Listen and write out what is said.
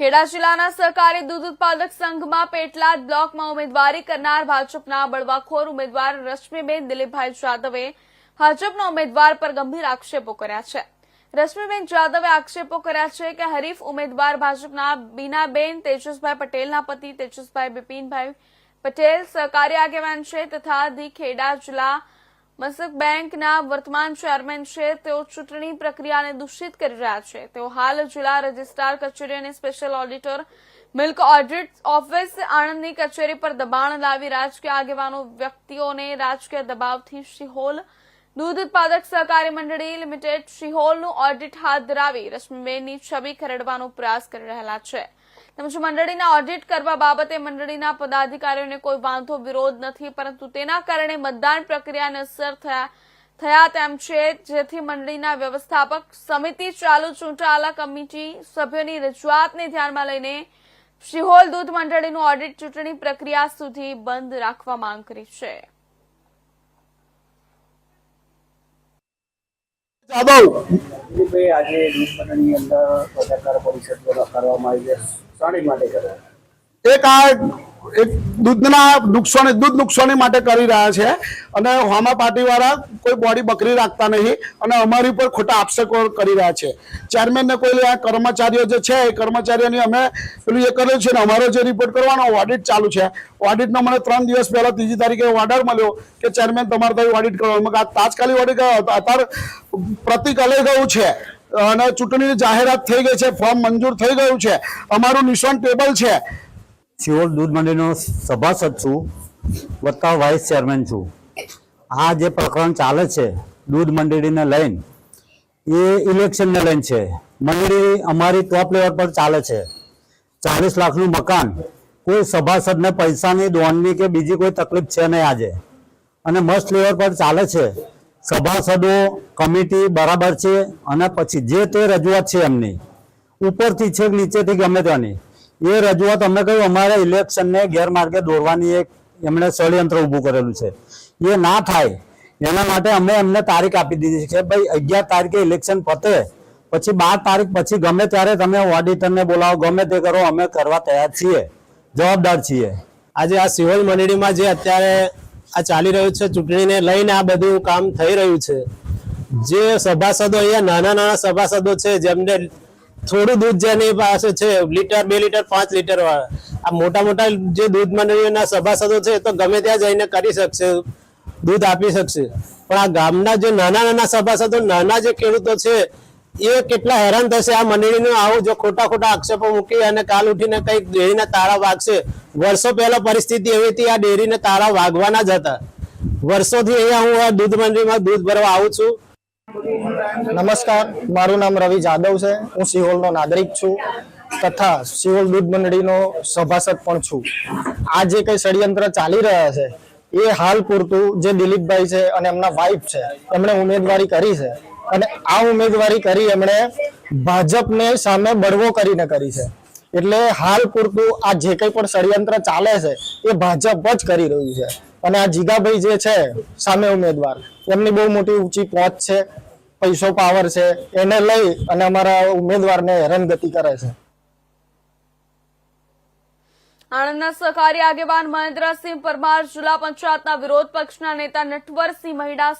ખેડા જિલ્લાના સહકારી દૂધ ઉત્પાદક સંઘમાં પેટલાદ બ્લોકમાં ઉમેદવારી કરનાર ભાજપના બળવાખોર ઉમેદવાર રશ્મિબેન દિલીપભાઈ જાદવે ભાજપના ઉમેદવાર પર ગંભીર આક્ષેપો કર્યા છે. રશ્મિબેન જાદવે આક્ષેપો કર્યા છે કે હરીફ ઉમેદવાર ભાજપના બીનાબેન તેજસભાઈ પટેલના પતિ તેજસભાઈ બિપિનભાઈ પટેલ સહકારી આગેવાન છે તથા ધી ખેડા જિલ્લા મસક બેંકના વર્તમાન ચેરમેન છે, તેઓ ચૂંટણી પ્રક્રિયાને દૂષિત કરી રહ્યા છે. તેઓ હાલ જિલ્લા રજિસ્ટ્રાર કચેરી અને special auditor milk audit office આણંદની કચેરી પર દબાણ લાવી રાજકીય આગેવાનો વ્યક્તિઓને રાજકીય દબાવથી શિહોલ દૂધ ઉત્પાદક સહકારી મંડળી લિમિટેડ શિહોલનું ઓડિટ હાથ ધરાવી રશ્મિબેનની છબી ખરડવાનો પ્રયાસ કરી રહેલા છે. તેમજ મંડળીના ઓડિટ કરવા બાબતે મંડળીના પદાધિકારીઓને કોઈ વાંધો વિરોધ નથી પરંતુ તેના કારણે મતદાન પ્રક્રિયાને અસર થયા થયા તેમ છે. જેથી મંડળીના વ્યવસ્થાપક સમિતિ ચાલુ ચૂંટાયેલા કમિટી સભ્યોની રજૂઆતને ધ્યાનમાં લઈને શિહોલ દૂધ મંડળીનું ઓડિટ ચૂંટણી પ્રક્રિયા સુધી બંધ રાખવા માંગ કરી છે. જાદવ. આજે દુધની અંદર પત્રકાર પરિષદ કરવામાં આવી છે. એક આ એક દૂધના નુકસાની દૂધ નુકસાની માટે કરી રહ્યા છે અને હામા પાર્ટીવાળા કોઈ બોડી બકરી રાખતા નહીં અને અમારી પર ખોટા આક્ષેપો કરી રહ્યા છે. ચેરમેનને કોઈ આ કર્મચારીઓ જે છે, એ કર્મચારીઓની અમે પેલું એ કર્યું છે ને અમારો જે રિપોર્ટ કરવાનો ઓડિટ ચાલુ છે. ઓડિટનો મને ત્રણ દિવસ પહેલા ત્રીજી તારીખે ઓર્ડર મળ્યો કે ચેરમેન તમારે તો ઓડિટ કરવાનું. તાત્કાલિક ઓડિટ અત્યારે પ્રતિક અલગ ગયું છે. અને ચૂંટણીની જાહેરાત થઈ ગઈ છે, ફોર્મ મંજૂર થઈ ગયું છે. અમારું નિશાન ટેબલ છે. શિહોર દૂધ મંડળીનો સભાસદ છું, વત્તા વાઇસ ચેરમેન છું. આ જે પ્રકરણ ચાલે છે, દૂધ મંડળીને લઈને, એ ઇલેક્શનને લઈને છે. મંડળી અમારી ટોપ લેવલ પર ચાલે છે. ચાલીસ લાખનું મકાન, કોઈ સભાસદને પૈસાની દોડની કે બીજી કોઈ તકલીફ છે નહીં આજે. અને મસ્ત લેવલ પર ચાલે છે. સભાસદો કમિટી બરાબર છે અને પછી જે તે રજૂઆત છે એમની, ઉપરથી છે નીચેથી ગમે ત્યાંની, એ રજૂઆત અમે કહ્યું, અમારે ઇલેક્શનને ગેરમાર્ગે દોરવાની એક એમણે ષડયંત્ર ઊભું કરેલું છે. એ ના થાય, એના માટે અમે એમને તારીખ આપી દીધી છે ભાઈ અગિયાર તારીખે ઇલેક્શન પતે, પછી બાર તારીખ પછી ગમે ત્યારે તમે ઓડિટરને બોલાવો, ગમે તે કરો, અમે કરવા તૈયાર છીએ, જવાબદાર છીએ. આજે આ સિવિલ મંડળીમાં જે અત્યારે આ ચાલી રહ્યું છે. ચૂંટણીને લઈને આ બધું કામ થઈ રહ્યું છે. જે સભાસદો અહીંયા નાના નાના સભાસદો છે, જેમને થોડું દૂધ જેની પાસે છે, લીટર, બે લીટર, પાંચ લીટર વાળા. આ મોટા મોટા જે દૂધ મંડળીઓના સભાસદો છે તો ગમે ત્યાં જઈને કરી શકશે, દૂધ આપી શકશે. પણ આ ગામના જે નાના નાના સભાસદો, નાના જે ખેડૂતો છે એ કેટલા હેરાન થશે આ મંડળીનું? આવું જો ખોટા ખોટા આક્ષેપો મૂકી અને કાલ ઉઠીને કંઈક ડેરીને તાળા વાગશે. વર્ષો પહેલા પરિસ્થિતિ એવી હતી, આ ડેરીને તાળા વાગવાના જ હતા. વર્ષોથી અહીંયા હું આ દૂધ મંડળીમાં દૂધ ભરવા આવું છું. નમસ્કાર, મારું નામ રવિ જાદવ છે. હું સિહોલનો નાગરિક છું તથા સિહોલ દૂધ મંડળીનો સભાસદ પણ છું. આ જે કઈ ષડયંત્ર ચાલી રહ્યા છે, એ હાલ પૂરતું જે દિલીપભાઈ છે અને એમના વાઇફ છે, એમણે ઉમેદવારી કરી છે. અને આ ઉમેદવારી કરી એમણે ભાજપને સામે બળવો કરીને કરી છે. એટલે હાલ પૂરતું આ જે કંઈ પણ ષડયંત્ર ચાલે છે, એ ભાજપ જ કરી રહ્યું છે. અને આ જીગાભાઈ જે છે, સામે ઉમેદવાર, એમની બહુ મોટી ઊંચી પહોંચ છે, પૈસો પાવર છે, એને લઈ અને અમારા ઉમેદવારને હેરાનગતિ કરે છે. આણંદના સહકારી આગેવાન મહેન્દ્રસિંહ પરમાર જિલ્લા પંચાયતના વિરોધ પક્ષના નેતા નટવરસિંહ મહિડા